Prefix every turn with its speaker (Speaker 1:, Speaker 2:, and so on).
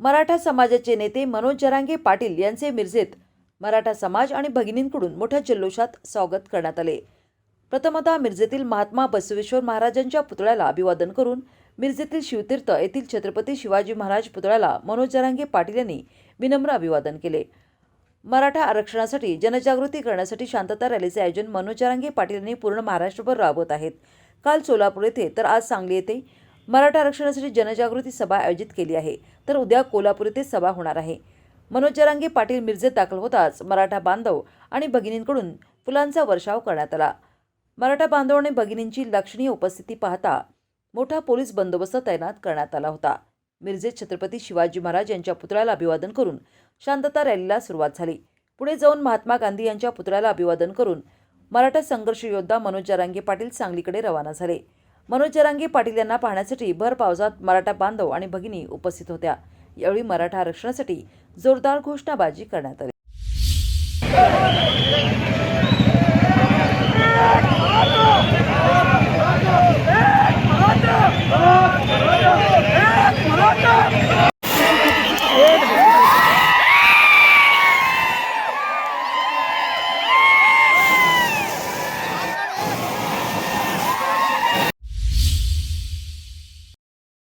Speaker 1: मराठा समाजाचे नेते मनोज जरांगे पाटील यांचे मिरजेत मराठा समाज आणि भगिनींकडून मोठ्या जल्लोषात स्वागत करण्यात आले. प्रथमतः मिरजेतील महात्मा बसवेश्वर महाराजांच्या पुतळ्याला अभिवादन करून मिरजेतील शिवतीर्थ येथील छत्रपती शिवाजी महाराज पुतळ्याला मनोज जरांगे पाटील यांनी विनम्र अभिवादन केले. मराठा आरक्षणासाठी जनजागृती करण्यासाठी शांतता रॅलीचे आयोजन मनोज जरांगे पाटील यांनी पूर्ण महाराष्ट्रभर राबवत आहेत. काल सोलापूर येथे तर आज सांगली येथे मराठा आरक्षणासाठी जनजागृती सभा आयोजित केली आहे. तर उद्या कोल्हापूर येथे सभा होणार आहे. मनोज जरांगे पाटील मिरजेत दाखल होताच मराठा बांधव आणि भगिनींकडून फुलांचा वर्षाव करण्यात आला. मराठा बांधव आणि भगिनींची लक्षणीय उपस्थिती पाहता मोठा पोलीस बंदोबस्त तैनात करण्यात आला होता. मिरजेत छत्रपती शिवाजी महाराज यांच्या पुतळ्याला अभिवादन करून शांतता रॅलीला सुरुवात झाली. पुढे जाऊन महात्मा गांधी यांच्या पुतळ्याला अभिवादन करून मराठा संघर्ष योद्धा मनोज जरांगे पाटील सांगलीकडे रवाना झाले. मनोज जरांगे पाटील यांना पाहण्यासाठी भर पावसात मराठा बांधव आणि भगिनी उपस्थित होत्या. यावेळी मराठा आरक्षणासाठी जोरदार घोषणाबाजी करण्यात आली.